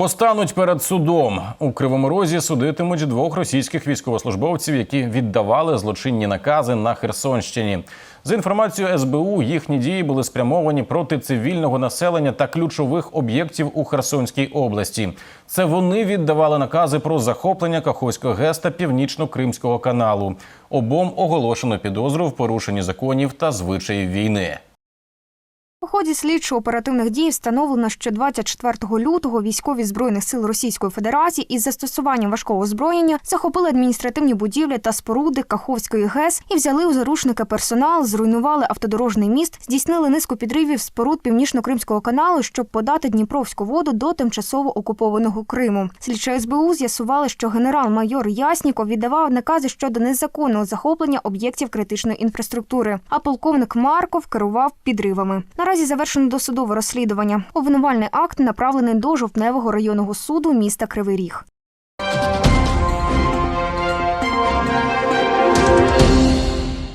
Постануть перед судом у кривому розі судитимуть двох російських військовослужбовців, які віддавали злочинні накази на Херсонщині. За інформацією СБУ, їхні дії були спрямовані проти цивільного населення та ключових об'єктів у Херсонській області. Це вони віддавали накази про захоплення Каховського ГЕС та Північно-Кримського каналу. Обом оголошено підозру в порушенні законів та звичаїв війни. Ході слідчо-оперативних дій встановлено, що 24 лютого військові збройних сил Російської Федерації із застосуванням важкого озброєння захопили адміністративні будівлі та споруди Каховської ГЕС і взяли у заручники персонал, зруйнували автодорожний міст, здійснили низку підривів споруд Північно-Кримського каналу, щоб подати Дніпровську воду до тимчасово окупованого Криму. Слідчі СБУ з'ясували, що генерал-майор Ясніков віддавав накази щодо незаконного захоплення об'єктів критичної інфраструктури, а полковник Марков керував підривами. Наразі завершено досудове розслідування. Обвинувальний акт направлений до жовтневого районного суду міста Кривий Ріг.